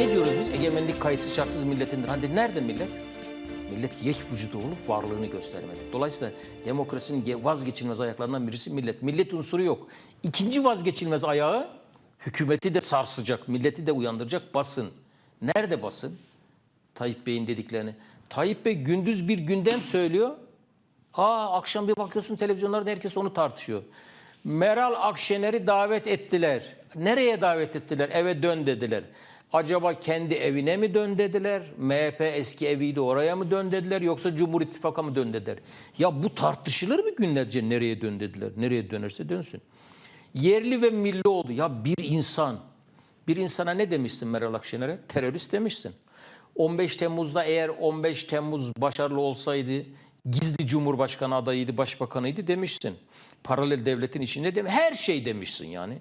egemenlik kayıtsız şartsız milletindir. Hadi nerede millet? Millet yek vücudu olup varlığını göstermedi. Dolayısıyla demokrasinin ge- vazgeçilmez ayaklarından birisi millet. Millet unsuru yok. İkinci vazgeçilmez ayağı hükümeti de sarsacak, milleti de uyandıracak basın. Nerede basın? Tayyip Bey'in dediklerini. Tayyip Bey gündüz bir gündem söylüyor. Aa akşam bir bakıyorsun televizyonlarda herkes onu tartışıyor. Meral Akşener'i davet ettiler. Nereye davet ettiler? Eve dön dediler. Acaba kendi evine mi dön dediler? MHP eski eviydi oraya mı dön dediler? Yoksa Cumhur İttifakı mı dön dediler? Ya bu tartışılır mı günlerce nereye dön dediler? Nereye dönerse dönsün. Yerli ve milli oldu. Ya bir insan, bir insana ne demişsin Meral Akşener'e? Terörist demişsin. 15 Temmuz'da eğer 15 Temmuz başarılı olsaydı gizli cumhurbaşkanı adayıydı, başbakanıydı demişsin. Paralel devletin içinde dem her şey demişsin yani.